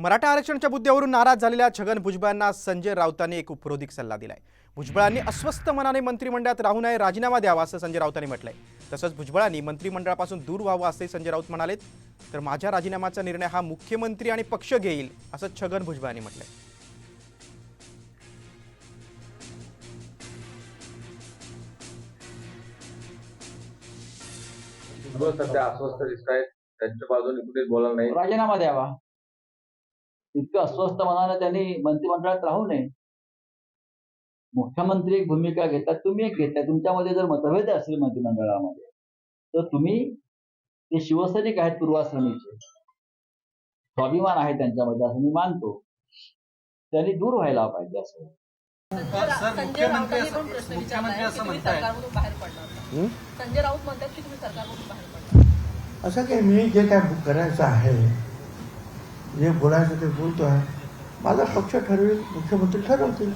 मराठा आरक्षणाच्या मुद्द्यावरून नाराज झालेल्या छगन भुजबळांना संजय राऊतांनी एक उपरोधिक सल्ला दिलाय. भुजबळांनी अस्वस्थ मनाने मंत्रिमंडळात राहू नये राजीनामा द्यावा असं संजय राऊतांनी म्हटलंय. तसंच भुजबळांनी मंत्रिमंडळापासून दूर व्हावं असे संजय राऊत म्हणालेत. तर माझ्या राजीनाम्याचा निर्णय हा मुख्यमंत्री आणि पक्ष घेईल असं छगन भुजबळांनी म्हटलंय. सध्या अस्वस्थ दिसत आहेत त्यांच्या बाजूने कुठेच बोलणार नाही. राजीनामा द्यावा. इतकं अस्वस्थ मनानं त्यांनी मंत्रिमंडळात राहू नये. मुख्यमंत्री एक भूमिका घेतात तुम्ही एक घेताय. तुमच्यामध्ये जर मतभेद असेल मंत्रिमंडळामध्ये तर तुम्ही ते शिवसैनिक आहेत पूर्वाश्रमीचे स्वाभिमान आहे त्यांच्यामध्ये असं मी मानतो. त्यांनी दूर व्हायला पाहिजे असं. असं काही मी जे काय करायचं आहे जे बोलायचं ते बोलतो आहे माझा पक्ष ठरवेल मुख्यमंत्री ठरवतील.